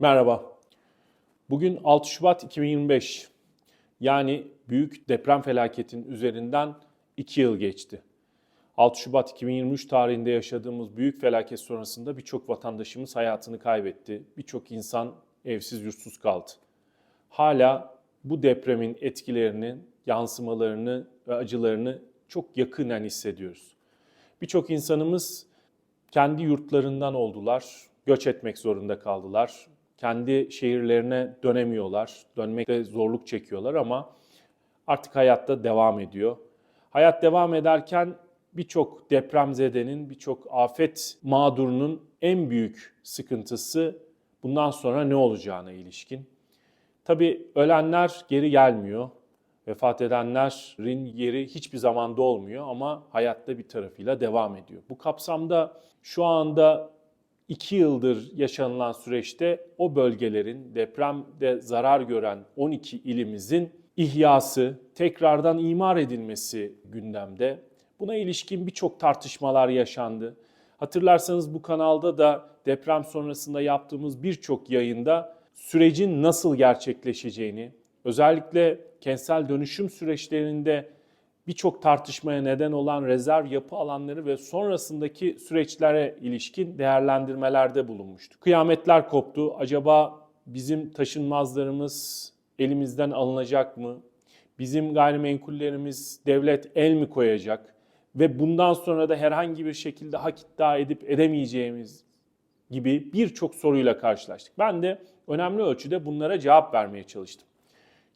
Merhaba. Bugün 6 Şubat 2025. Yani büyük deprem felaketinin üzerinden 2 yıl geçti. 6 Şubat 2023 tarihinde yaşadığımız büyük felaket sonrasında birçok vatandaşımız hayatını kaybetti. Birçok insan evsiz yurtsuz kaldı. Hala bu depremin etkilerini, yansımalarını ve acılarını çok yakından hissediyoruz. Birçok insanımız kendi yurtlarından oldular, göç etmek zorunda kaldılar. Kendi şehirlerine dönemiyorlar, dönmekte zorluk çekiyorlar ama artık hayatta devam ediyor. Hayat devam ederken birçok depremzedenin, birçok afet mağdurunun en büyük sıkıntısı bundan sonra ne olacağına ilişkin. Tabii ölenler geri gelmiyor. Vefat edenlerin yeri hiçbir zamanda olmuyor ama hayatta bir tarafıyla devam ediyor. Bu kapsamda şu anda iki yıldır yaşanılan süreçte o bölgelerin depremde zarar gören 12 ilimizin ihyası, tekrardan imar edilmesi gündemde. Buna ilişkin birçok tartışmalar yaşandı. Hatırlarsanız bu kanalda da deprem sonrasında yaptığımız birçok yayında sürecin nasıl gerçekleşeceğini, özellikle kentsel dönüşüm süreçlerinde birçok tartışmaya neden olan rezerv yapı alanları ve sonrasındaki süreçlere ilişkin değerlendirmelerde bulunmuştu. Kıyametler koptu. Acaba bizim taşınmazlarımız elimizden alınacak mı? Bizim gayrimenkullerimiz devlet el mi koyacak? Ve bundan sonra da herhangi bir şekilde hak iddia edip edemeyeceğimiz gibi birçok soruyla karşılaştık. Ben de önemli ölçüde bunlara cevap vermeye çalıştım.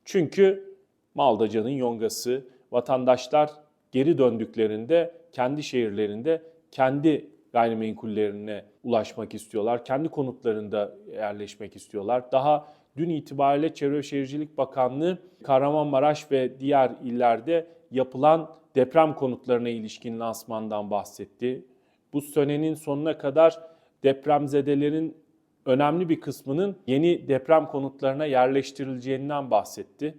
Çünkü malda canın yongası, vatandaşlar geri döndüklerinde kendi şehirlerinde kendi gayrimenkullerine ulaşmak istiyorlar. Kendi konutlarında yerleşmek istiyorlar. Daha dün itibariyle Çevre ve Şehircilik Bakanlığı Kahramanmaraş ve diğer illerde yapılan deprem konutlarına ilişkin lansmandan bahsetti. Bu senenin sonuna kadar depremzedelerin önemli bir kısmının yeni deprem konutlarına yerleştirileceğinden bahsetti.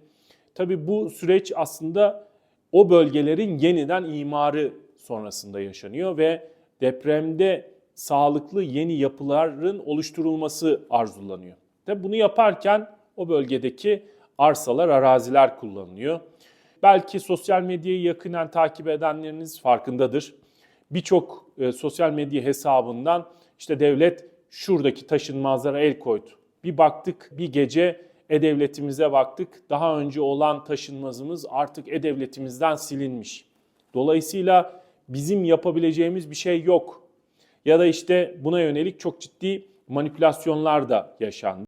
Tabii bu süreç aslında o bölgelerin yeniden imarı sonrasında yaşanıyor ve depremde sağlıklı yeni yapıların oluşturulması arzulanıyor. Tabii bunu yaparken o bölgedeki arsalar, araziler kullanılıyor. Belki sosyal medyayı yakinen takip edenleriniz farkındadır. Birçok e, sosyal medya hesabından işte devlet şuradaki taşınmazlara el koydu. Bir baktık bir gece e-devletimize baktık. Daha önce olan taşınmazımız artık e-devletimizden silinmiş. Dolayısıyla bizim yapabileceğimiz bir şey yok. Ya da işte buna yönelik çok ciddi manipülasyonlar da yaşandı.